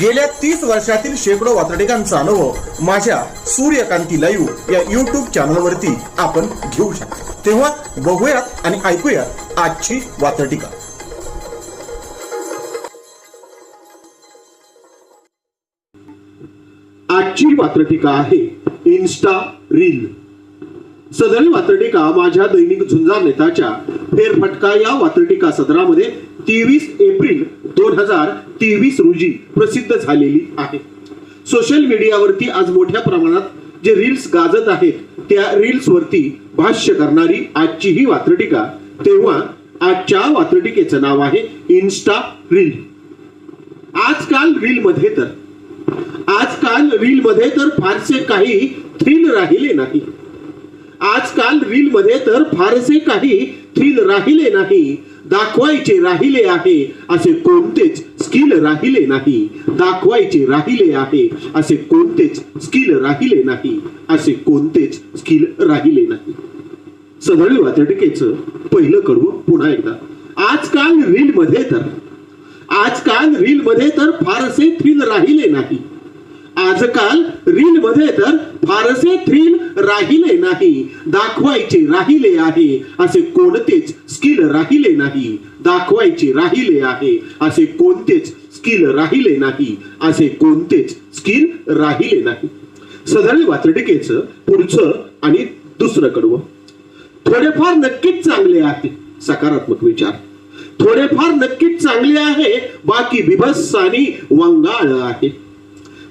गेल्या तीस वर्षातील शेकडो वातडिकांचा अनुभव माझ्या सूर्यकांती लाईव्ह या युट्यूब चॅनलवरती आपण घेऊ शकतो. तेव्हा बघूयात आणि ऐकूयात आजची वातडिका आजची वात्रटिका आहे इन्स्टा रील सदरी वात्रटिका माझ्या दैनिक झुंजार नेताच्या फेरफटका या वात्रटिका सदरामध्ये तेवीस एप्रिल दोन हजार तेवीस रोजी प्रसिद्ध झालेली आहे. सोशल मीडियावरती आज मोठ्या प्रमाणात जे रील्स गाजत आहेत त्या रील्सवरती भाष्य करणारी आजची ही वात्रटिका तेव्हा आजच्या वात्रटिकेचं नाव आहे इन्स्टा रील आजकाल रील मध्ये तर आजकाल रील मध्ये तर फारसे काही थ्रिल राहिले नाही. आजकाल रील मध्ये तर फारसे काही थ्रिल राहिले नाही दाखवायचे राहिले आहे असे कोणतेच स्किल राहिले नाही दाखवायचे राहिले आहे असे कोणतेच स्किल राहिले नाही असे कोणतेच स्किल राहिले नाही. सदळ वाचटिकेचं पहिलं कडवं पुन्हा एकदा. आजकाल रील मध्ये तर आजकाल रील मध्ये तर फारसे थ्रिल राहिले नाही. आजकाल रील मध्ये तर फारसे थ्रील राहिले नाही. दाखवायचे राहिले आहे. असे कोणतेच स्किल राहिले नाही. दाखवायचे राहिले आहे. असे कोणतेच स्किल राहिले नाही. असे कोणतेच स्किल राहिले नाही. सदळ वात्रटिकेच पुढचं आणि दुसरं कडवं थोडेफार नक्कीच चांगले आहे. सकारात्मक विचार. थोडेफार नक्कीच चांगले आहे. बाकी बिभत्स आणि वंगाळ आहे.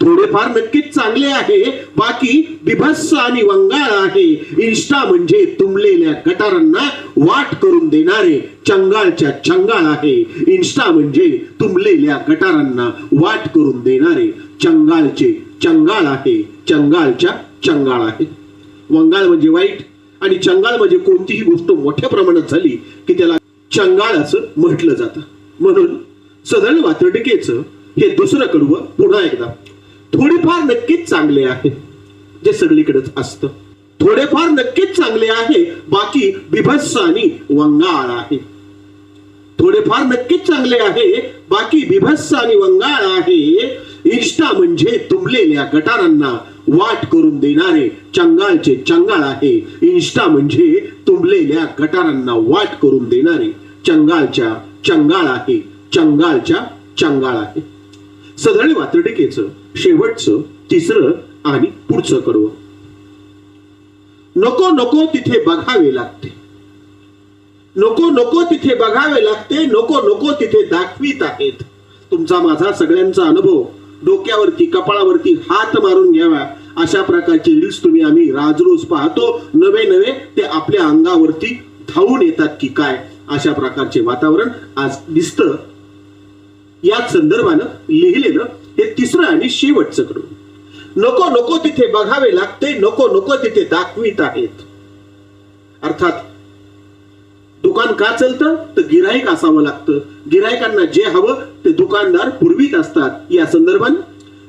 थोडेफार नक्कीच चांगले आहे. बाकी बिभत्स आणि वंगाळ आहे. इन्स्टा म्हणजे तुंबलेल्या गटारांना वाट करून देणारे चंगाळच्या चंगाळ आहे. इन्स्टा म्हणजे तुंबलेल्या गटारांना वाट करून देणारे चंगाळचे चंगाळ आहे. चंगाळच्या चंगाळ आहे. वंगाळ म्हणजे वाईट आणि चंगाळ म्हणजे कोणतीही गोष्ट मोठ्या प्रमाणात झाली की त्याला चंगाळ असं म्हटलं जातं. म्हणून सदळ वातडकेचं हे दुसरं कडवं पुन्हा एकदा थोडेफार नक्कीच चांगले आहे जे सगळीकडेच असतं. थोडेफार नक्कीच चांगले आहे बाकी बिभत्स आणि वंगाळ आहे. थोडेफार नक्कीच चांगले आहे बाकी बिभत्स आणि वंगाळ आहे. इष्टा म्हणजे तुंबलेल्या गटारांना वाट करून देणारे चंगाळचे चंगाळ आहे. इन्स्टा म्हणजे तुंबलेल्या गटारांना वाट करून देणारे चंगाळच्या चंगाळ आहे. चंगाळच्या चंगाळ आहे. सदळ वात्रटिकेचं शेवटचं तिसरं आणि पुढचं कडवं नको नको तिथे बघावे लागते. नको नको तिथे बघावे लागते नको नको तिथे दाखवीत आहेत. तुमचा माझा सगळ्यांचा अनुभव डोक्यावरती कपाळावरती हात मारून घ्यावा. अशा प्रकारचे रील्स तुम्ही आम्ही राजरोज पाहतो. नवे नवे ते आपल्या अंगावरती धावून येतात की काय अशा प्रकारचे वातावरण आज दिसतं. याच संदर्भानं लिहिलेलं हे तिसरं आणि शेवटचं कडून नको नको तिथे बघावे लागते नको नको तिथे दाखवित आहेत. अर्थात दुकान का चालतं? तर गिराईक असावं लागतं. गिरायकांना जे हवं ते दुकानदार पुरवीत असतात. या संदर्भात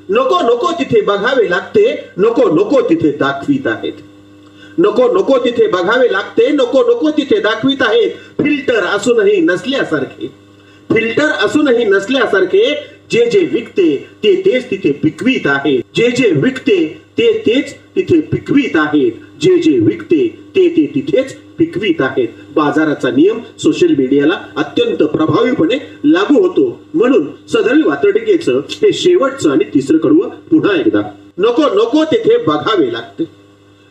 नको नको तिथे बघावे लागते नको नको तिथे दाखवित आहेत. नको नको तिथे बघावे लागते नको नको तिथे दाखवित आहेत. फिल्टर असूनही नसल्यासारखे. फिल्टर असूनही नसल्यासारखे जे जे विकते ते तेच तिथे पिकवीत आहे जे जे विकते ते तेच तिथे पिकवीत आहेत. जे जे विकते ते ते तिथेच पिकवीत आहेत. बाजाराचा नियम सोशल मीडियाला अत्यंत प्रभावीपणे लागू होतो. म्हणून सदर वातडिकेचं हे शेवटचं आणि तिसरं कडवं पुन्हा एकदा. नको नको तिथे बघावे लागते.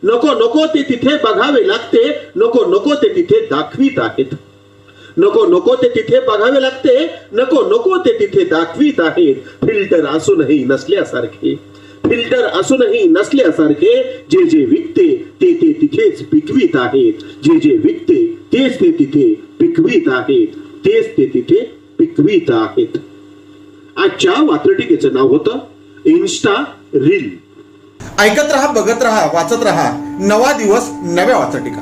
नको नको ते तिथे बघावे लागते. नको नको ते तिथे दाखवीत आहेत. नको नको ते तिथे बघावे लागते. नको नको ते तिथे दाखवीत आहेत. फिल्टर असूनही नसल्यासारखे. फिल्टर असूनही नसल्यासारखे जे जे विकते ते ते तिथेच पिकवीत आहेत. जे जे विकते तेच ते तिथे पिकवीत आहेत. तेच ते तिथे पिकवीत आहेत. आजच्या वात्रटिकेचं नाव होतं इन्स्टा रील. ऐकत रहा बघत रहा वाचत रहा. नवा दिवस नव्या वाचटिका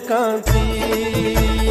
kanti